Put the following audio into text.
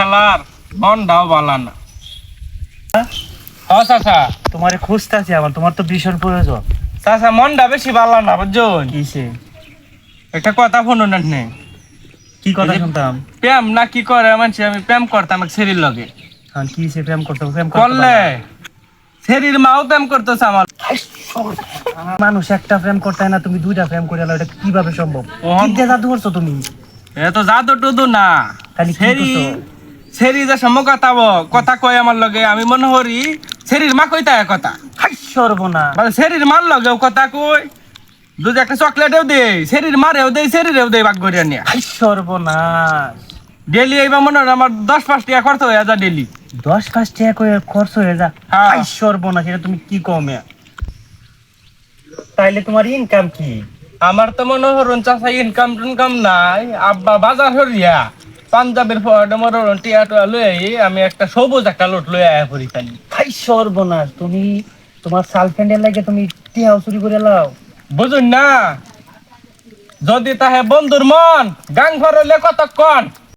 খেলার মনটাও বালা না। হ চাচা। তোমারে খুঁজতেছি আমার তোমার তো ভীষণ প্রয়োজন। চাচা মনটা বেশি বালা না বুঝছেন? কিসে? একটা কথা ফোন কি কথা শুনতাম? প্রেম না কি করে মানছি আমি প্রেম করতাম এক সেরির লগে। এখন কি সে করতে? প্রেম করতে করলে? সেরির মাও প্রেম করতেছে আমার। মানুষ একটা প্রেম করতে না তুমি দুইটা প্রেম করে এটা কীভাবে সম্ভব? কি জাদু করছ তুমি? এ তো জাদু টুদু না খালি করছ? যে সময় কথা কথা কয় আমার লগে আমি মনে করি সেরির মা কইতা কথা। সর্বনা মানে সেরির মার লগেও কথা কই। দুধ একটা চকলেটেও দে সেরির মারেও দেই সেরিরেও দেই বাগ করিয়া নিয়ে। সর্বনাশ। ডেলি এইবার মনে হয় আমার দশ পাঁচ টাকা খরচ হয়ে যা ডেলি। দশ পাঁচ টাকা করে খরচ হয়ে যা হ্যাঁ। হাই সর্বনাশ এটা তুমি কি কমে তাইলে তোমার ইনকাম কি? আমার তো মনে হরণ চাষা ইনকাম টিনকাম নাই আব্বা বাজার হরিয়া। পাঞ্জাবের টিয়া টুয়া লই আই আমি একটা সবুজ একটা লোট লই আয়া করি খালি। ভাই সর্বনাশ তুমি তোমার সালফ্রেন্ডের লাগে তুমি টিয়া চুরি করে লাও। বুঝুন না? যদি তাহে বন্ধুর মন গাং ভরলে কতক্ষণ?